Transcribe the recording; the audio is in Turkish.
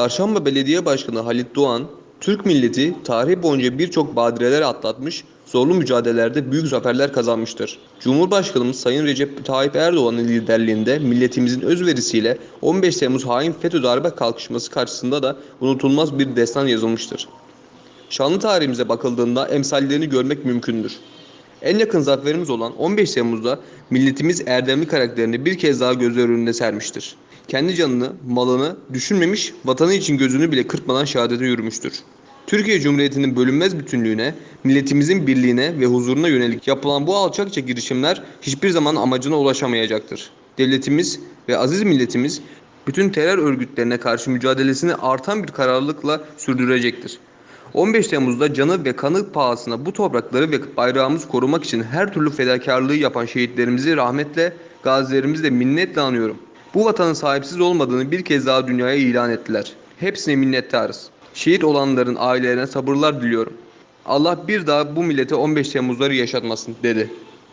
Çarşamba Belediye Başkanı Halit Doğan, Türk milleti tarih boyunca birçok badireler atlatmış, zorlu mücadelelerde büyük zaferler kazanmıştır. Cumhurbaşkanımız Sayın Recep Tayyip Erdoğan'ın liderliğinde milletimizin özverisiyle 15 Temmuz hain FETÖ darbe kalkışması karşısında da unutulmaz bir destan yazılmıştır. Şanlı tarihimize bakıldığında emsallerini görmek mümkündür. En yakın zaferimiz olan 15 Temmuz'da milletimiz erdemli karakterini bir kez daha gözler önünde sermiştir. Kendi canını, malını düşünmemiş, vatanı için gözünü bile kırpmadan şehadete yürümüştür. Türkiye Cumhuriyeti'nin bölünmez bütünlüğüne, milletimizin birliğine ve huzuruna yönelik yapılan bu alçakça girişimler hiçbir zaman amacına ulaşamayacaktır. Devletimiz ve aziz milletimiz bütün terör örgütlerine karşı mücadelesini artan bir kararlılıkla sürdürecektir. 15 Temmuz'da canı ve kanı pahasına bu toprakları ve bayrağımızı korumak için her türlü fedakarlığı yapan şehitlerimizi rahmetle, gazilerimizi de minnetle anıyorum. Bu vatanın sahipsiz olmadığını bir kez daha dünyaya ilan ettiler. Hepsine minnettarız. Şehit olanların ailelerine sabırlar diliyorum. Allah bir daha bu millete 15 Temmuzları yaşatmasın dedi.